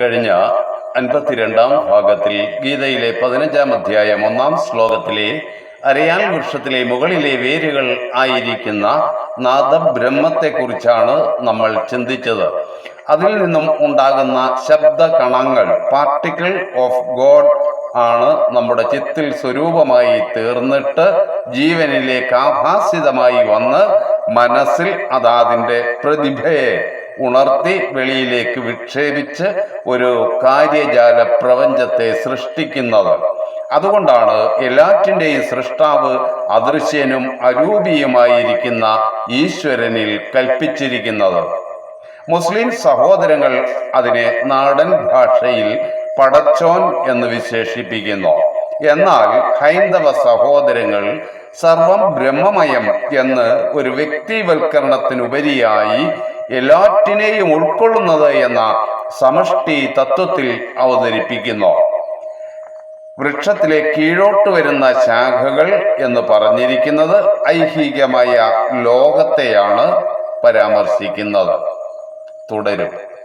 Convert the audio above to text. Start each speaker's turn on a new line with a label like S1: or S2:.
S1: കഴിഞ്ഞ അൻപത്തിരണ്ടാം ഭാഗത്തിൽ ഗീതയിലെ പതിനഞ്ചാം അധ്യായം ഒന്നാം ശ്ലോകത്തിലെ അരയാൽ വൃക്ഷത്തിലെ മുകളിലെ വേരുകൾ ആയിരിക്കുന്ന നാദബ്രഹ്മത്തെക്കുറിച്ചാണ് നമ്മൾ ചിന്തിച്ചത്. അതിൽ നിന്നും ഉണ്ടാകുന്ന ശബ്ദ കണങ്ങൾ പാർട്ടിക്കിൾ ഓഫ് ഗോഡ് ആണ് നമ്മുടെ ചിത്തിൽ സ്വരൂപമായി തീർന്നിട്ട് ജീവനിലേക്ക് ആഭാസിതമായി വന്ന് മനസ്സിൽ അതാതിന്റെ പ്രതിഭയെ ഉണർത്തി വെളിയിലേക്ക് വിക്ഷേപിച്ച് ഒരു കാര്യജാല പ്രപഞ്ചത്തെ സൃഷ്ടിക്കുന്നത്. അതുകൊണ്ടാണ് എല്ലാറ്റിന്റെയും സൃഷ്ടാവ് അദൃശ്യനും അരൂപിയുമായിരിക്കുന്ന ഈശ്വരനിൽ കൽപ്പിച്ചിരിക്കുന്നത്. മുസ്ലിം സഹോദരങ്ങൾ അതിനെ നാടൻ ഭാഷയിൽ പടച്ചോൻ എന്ന് വിശേഷിപ്പിക്കുന്നു. എന്നാൽ ഹൈന്ദവ സഹോദരങ്ങൾ സർവം ബ്രഹ്മമയം എന്ന് ഒരു വ്യക്തിവൽക്കരണത്തിനുപരിയായി എല്ലാറ്റിനെയും ഉൾക്കൊള്ളുന്നത് എന്ന സമഷ്ടി തത്വത്തിൽ അവതരിപ്പിക്കുന്നു. വൃക്ഷത്തിലെ കീഴോട്ട് വരുന്ന ശാഖകൾ എന്ന് പറഞ്ഞിരിക്കുന്നത് ഐഹികമായ ലോകത്തെയാണ് പരാമർശിക്കുന്നത്. തുടരും.